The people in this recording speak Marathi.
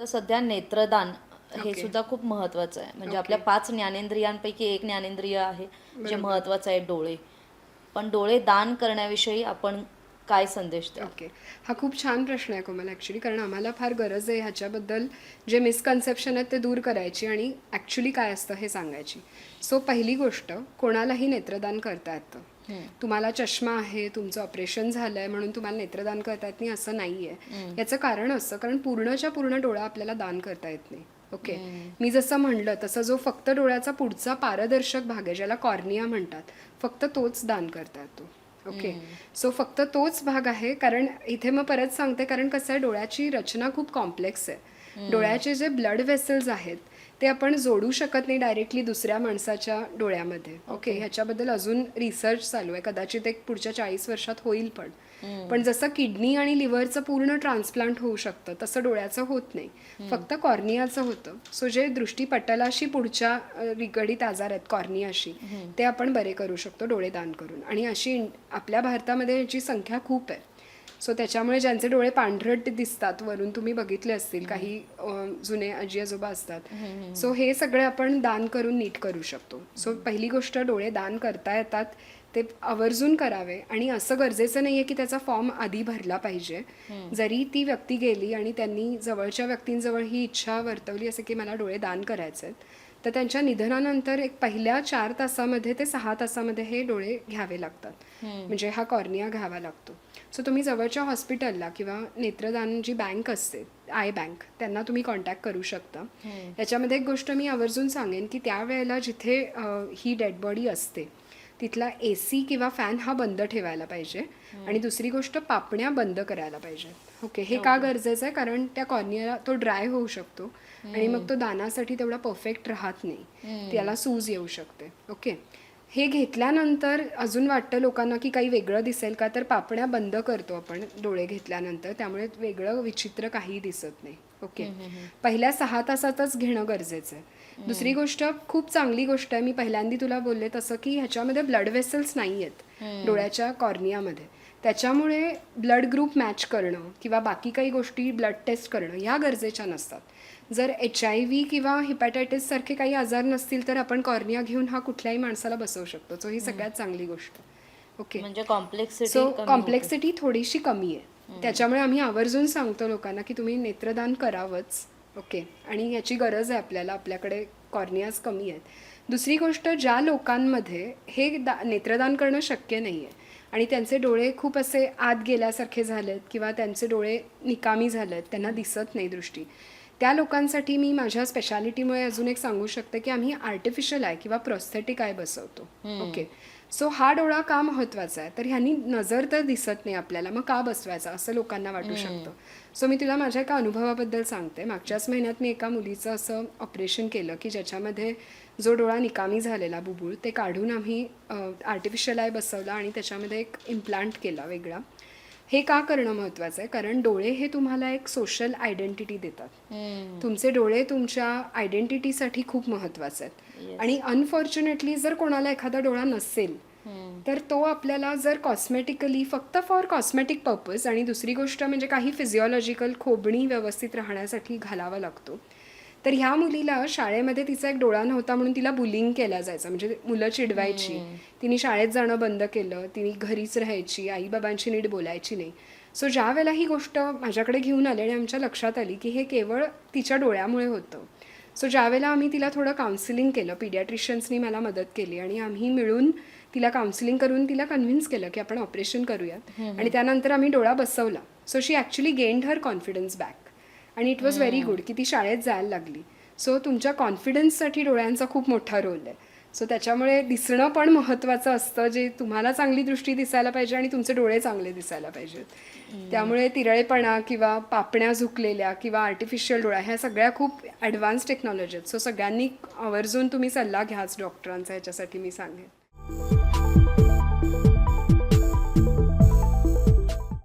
तर सध्या नेत्रदान हे ओके. सुद्धा खूप महत्वाचं आहे. म्हणजे आपल्या पाच ज्ञानेंद्रियांपैकी एक ज्ञानेंद्रिय आहे जे महत्वाचं आहे डोळे. पण डोळे दान करण्याविषयी आपण काय संदेश द्या ओके हा खूप छान प्रश्न आहे कोमल ॲक्च्युली कारण आम्हाला फार गरज आहे ह्याच्याबद्दल जे मिसकन्सेप्शन आहेत ते दूर करायची आणि ॲक्च्युली काय असतं हे सांगायची. सो पहिली गोष्ट कोणालाही नेत्रदान करता येतं. तुम्हाला चष्मा आहे तुमचं ऑपरेशन झालं आहे म्हणून तुम्हाला नेत्रदान करता येत नाही असं नाही आहे याचं कारण असं कारण पूर्णच्या पूर्ण डोळा आपल्याला दान करता येत नाही. ओके मी जसं म्हणलं तसं जो फक्त डोळ्याचा पुढचा पारदर्शक भाग आहे ज्याला कॉर्निया म्हणतात फक्त तोच दान करता येतो. ओके सो फक्त तोच भाग आहे कारण इथे मग परत सांगते कारण कसं आहे डोळ्याची रचना खूप कॉम्प्लेक्स आहे. डोळ्याचे जे ब्लड वेसल्स आहेत ते आपण जोडू शकत नाही डायरेक्टली दुसऱ्या माणसाच्या डोळ्यामध्ये. ओके ह्याच्याबद्दल अजून रिसर्च चालू आहे. कदाचित एक पुढच्या चाळीस वर्षात होईल पण. पण जसं किडनी आणि लिव्हरचं पूर्ण ट्रान्सप्लांट होऊ शकतं तसं डोळ्याचं होत नाही. फक्त कॉर्नियाचं होतं. सो जे दृष्टीपटलाशी पुढच्या निगडीत आजार आहेत कॉर्नियाशी ते आपण बरे करू शकतो डोळे दान करून. आणि अशी आपल्या भारतामध्ये याची संख्या खूप आहे. सो त्याच्यामुळे ज्यांचे डोळे पांढरट दिसतात वरून तुम्ही बघितले असतील काही जुने आजी आजोबा असतात. सो हे सगळे आपण दान करून नीट करू शकतो. सो पहिली गोष्ट डोळे दान करता येतात ते आवर्जून करावे. आणि असं गरजेचं नाहीये की त्याचा फॉर्म आधी भरला पाहिजे. जरी ती व्यक्ती गेली आणि त्यांनी जवळच्या व्यक्तींजवळ ही इच्छा वर्तवली असे की मला डोळे दान करायचे आहेत तर त्यांच्या निधनानंतर एक पहिल्या चार तासामध्ये ते सहा तासामध्ये हे डोळे घ्यावे लागतात. म्हणजे हा कॉर्निया घ्यावा लागतो. सो तुम्ही जवळच्या हॉस्पिटलला किंवा नेत्रदान जी बँक असते आय बँक त्यांना तुम्ही कॉन्टॅक्ट करू शकता. याच्यामध्ये एक गोष्ट मी आवर्जून सांगेन की त्यावेळेला जिथे ही डेड बॉडी असते तिथला ए सी किंवा फॅन हा बंद ठेवायला पाहिजे. आणि दुसरी गोष्ट पापण्या बंद करायला पाहिजे. ओके हे का गरजेचं आहे? कारण त्या कॉर्नियाला तो ड्राय होऊ शकतो आणि मग तो दानासाठी तेवढा परफेक्ट राहत नाही. त्याला सूज येऊ शकते. ओके हे घेतल्यानंतर अजून वाटतं लोकांना की काही वेगळं दिसेल का? तर पापण्या बंद करतो आपण डोळे घेतल्यानंतर. त्यामुळे वेगळं विचित्र काही दिसत नाही. ओके? पहिल्या सहा तासातच घेणं गरजेचं आहे. दुसरी गोष्ट खूप चांगली गोष्ट आहे. मी पहिल्यांदा तुला बोलले तसं की ह्याच्यामध्ये ब्लड वेसल्स नाही आहेत. डोळ्याच्या कॉर्नियामध्ये. त्याच्यामुळे ब्लड ग्रुप मॅच करणं किंवा बाकी काही गोष्टी ब्लड टेस्ट करणं ह्या गरजेच्या नसतात. जर एच आय व्ही किंवा हिपॅटायटिस सारखे काही आजार नसतील तर आपण कॉर्निया घेऊन हा कुठल्याही माणसाला बसवू शकतो. सो ही सगळ्यात चांगली गोष्ट. ओके म्हणजे कॉम्प्लेक्सिटी सो कॉम्प्लेक्सिटी थोडीशी कमी आहे. त्याच्यामुळे आम्ही आवर्जून सांगतो लोकांना की तुम्ही नेत्रदान करावंच. ओके आणि याची गरज आहे आपल्याला. आपल्याकडे कॉर्नियाज कमी आहेत. दुसरी गोष्ट ज्या लोकांमध्ये हे दा नेत्रदान करणं शक्य नाही आहे आणि त्यांचे डोळे खूप असे आत गेल्यासारखे झालेत किंवा त्यांचे डोळे निकामी झालेत त्यांना दिसत नाही दृष्टी. त्या लोकांसाठी मी माझ्या स्पेशालिटीमुळे अजून एक सांगू शकते की आम्ही आर्टिफिशियल आहे किंवा प्रोस्थेटिक आहे बसवतो. ओके सो हा डोळा का महत्त्वाचा आहे? तर ह्यांनी नजर तर दिसत नाही आपल्याला. मग का बसवायचा? असं लोकांना वाटू शकतं. सो मी तुला माझ्या एका अनुभवाबद्दल सांगते. मागच्याच महिन्यात मी एका मुलीचं असं ऑपरेशन केलं की ज्याच्यामध्ये जो डोळा निकामी झालेला बुबुळ ते काढून आम्ही आर्टिफिशियल आय बसवला आणि त्याच्यामध्ये एक इम्प्लांट केला वेगळा. हे का करणं महत्वाचं आहे? कारण डोळे हे तुम्हाला एक सोशल आयडेंटिटी देतात. तुमचे डोळे तुमच्या आयडेंटिटीसाठी खूप महत्त्वाचे आहेत. आणि अनफॉर्च्युनेटली जर कोणाला एखादा डोळा नसेल तर तो आपल्याला जर कॉस्मेटिकली फक्त फॉर कॉस्मेटिक पर्पज आणि दुसरी गोष्ट म्हणजे काही फिजिओलॉजिकल खोबणी व्यवस्थित राहण्यासाठी घालावा लागतो. तर ह्या मुलीला शाळेमध्ये तिचा एक डोळा नव्हता म्हणून तिला बुलिंग केला जायचं. म्हणजे मुलं चिडवायची. तिने शाळेत जाणं बंद केलं. तिने घरीच राहायची. आई बाबांची नीट बोलायची नाही. सो ज्या वेळेला ही गोष्ट माझ्याकडे घेऊन आली आणि आमच्या लक्षात आली की हे केवळ तिच्या डोळ्यामुळे होतं. सो ज्यावेळेला आम्ही तिला थोडं काउन्सिलिंग केलं पिडियाट्रिशियन्सनी मला मदत केली आणि आम्ही मिळून तिला काउन्सिलिंग करून तिला कन्व्हिन्स केलं की आपण ऑपरेशन करूयात. आणि त्यानंतर आम्ही डोळा बसवला. So she actually gained her confidence back आणि इट वॉज व्हेरी गुड की ती शाळेत जायला लागली. सो तुमच्या कॉन्फिडन्ससाठी डोळ्यांचा खूप मोठा रोल आहे. सो त्याच्यामुळे दिसणं पण महत्त्वाचं असतं. जे तुम्हाला चांगली दृष्टी दिसायला पाहिजे आणि तुमचे डोळे चांगले दिसायला पाहिजेत. त्यामुळे तिरळेपणा किंवा पापण्या झुकलेल्या किंवा आर्टिफिशियल डोळा ह्या सगळ्या खूप ॲडव्हान्स टेक्नॉलॉजी आहेत. सो सगळ्यांनी आवर्जून तुम्ही सल्ला घ्याच डॉक्टरांचा ह्याच्यासाठी मी सांगेन.